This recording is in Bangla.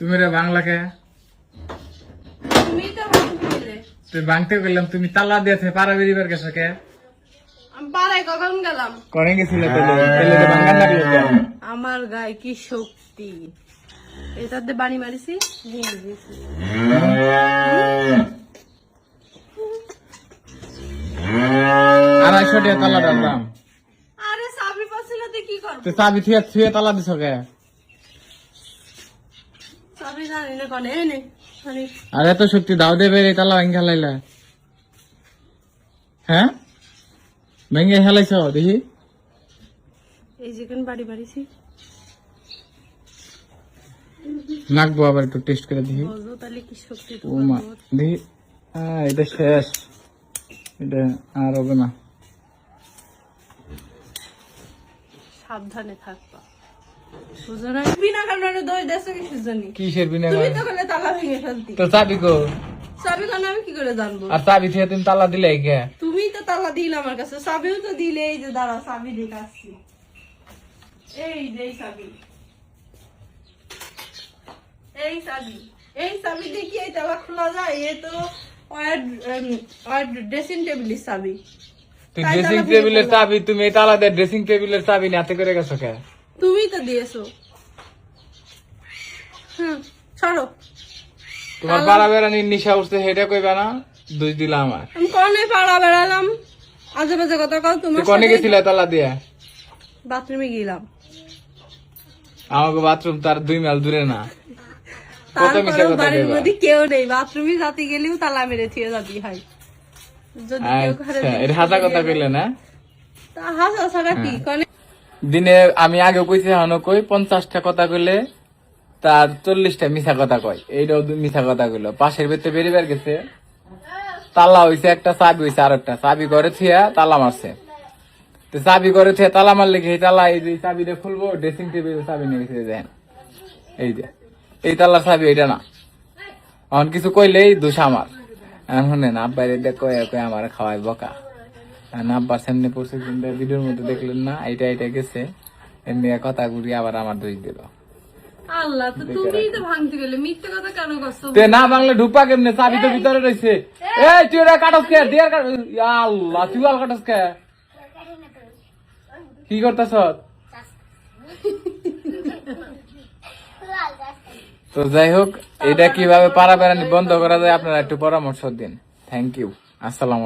তুমি রে বাংলাকে? তুমি তো ভাঙতে তুই ভাঙতে গেলাম তুমি তালা দিয়েছে পাড়া বেরিবার গেছো কে? আমি পাড়ায় কখন গেলাম? করে গেছিল তাহলে? তাহলে তো ভাঙার লাগল কেন? আমার গায়ে কি শক্তি? এটাতে বাড়ি মারিছি ভেঙে আড়াইশো টাকা তালা দাম আরে চাবি পাচ্ছি না তুই কি করব? চাবি থুয়ে থুয়ে তালা দিছ কে? চাবি জানি না কনে নে আর এত শক্তি দাও দেবে এই তালা ভেঙে হেলাইলা হ্যাঁ? ভেঙে হেলাইছ দেখি। এই যেখানে বাড়ি নাকবো আবার একটু টেস্ট করে দেখি। ও মা দেখি। আহ, এটা শেষ। এটা আর হবে না। সাবধানে থাকবা। বিনা কারণে দোষ দেশে কিছু জানি কিসের বিনা তুমি তো তালা ভেঙে ফেলতি। তো চাবি গো চাবি কারণে আমি কি করে জানব? আর চাবি থুয়ে তুমি তালা দিলে কে? তুমি তো তালা দিলে আমার কাছে চাবিও তো দিলে এই যে দাঁড়া চাবি দেখে আসছি। এই যে চাবি। এই চাবি। এই চাবি দিয়ে কি এই তালা খোলা যায় এ তো ড্রেসিং টেবিলের চাবি। তুই ড্রেসিং টেবিলের চাবি তুমি এই তালা দিয়ে ড্রেসিং টেবিলের চাবি নিয়ে হাতে করে গেছো কে? তুমি তো দিয়েছ। হুম তোমার পাড়া বেড়ানির নিশা উঠছে সেটা কইবা না দুই দিলা আমার। আমি কনে পাড়া বেড়ালাম? কথা কও তোমার কনে গেছিলে তালা দিয়ে? বাথরুমে গেলাম। আমাকে বাথরুম তার দুই মাইল দূরে না। বাড়ির মধ্যে কেউ নেই বাথরুমে যাতে গেলেও তালা মেরে থিয়ে যাবি হয় যদি কেউ ঘরে আচ্ছা এটা হাসা কথা কইলে না? তা হাসা ছাড়া কি? কনে দিনে আমি আগে কইছি হানো কই, পঞ্চাশটা কথা কইলে তার চল্লিশটা মিছা কথা কয়। এইটাও মিছা কথা কইলো। পাশের ভিতরে বেরিবার গেছে। তালা হইছে, একটা চাবি হইছে আর একটা চাবি করে থিয়া তালা মারছে। তো চাবি করে থিয়া তালা মারলে কি তালা এই যে চাবিটা খুলবো, ড্রেসিং টেবিল চাবি নিয়ে গেছে, দেখেন। এই যে। এই তালার চাবি, এইটা না। এখন কিছু কইলেই দোষ আমার। এখন শুনেন আব্বাই দেখ কয়ে কয়ে আমার খাওয়াই বকা। আর আব্বার সামনে পড়ছে কিন্তু ভিডিওর মধ্যে দেখলেন না এইটা এইটা গেছে। এমনি কথা ঘুরি আবার আমার দোষ দিল। আল্লাহ তো তো ভাঙতে গেলে মিথ্যে কথা কেন করছ তে না বাংলা ঢুকবা কেমনে? চাবি তো ভিতরে রয়েছে এই। তুই এটা কাটস কে? ডিয়ার কাট ইয়া আল্লাহ তুই আল কাটস কে? কি করতেছ? তো যাই হোক এটা কীভাবে পারা বেড়ানি বন্ধ করা যায় আপনারা একটু পরামর্শ দিন। থ্যাংক ইউ আসসালাম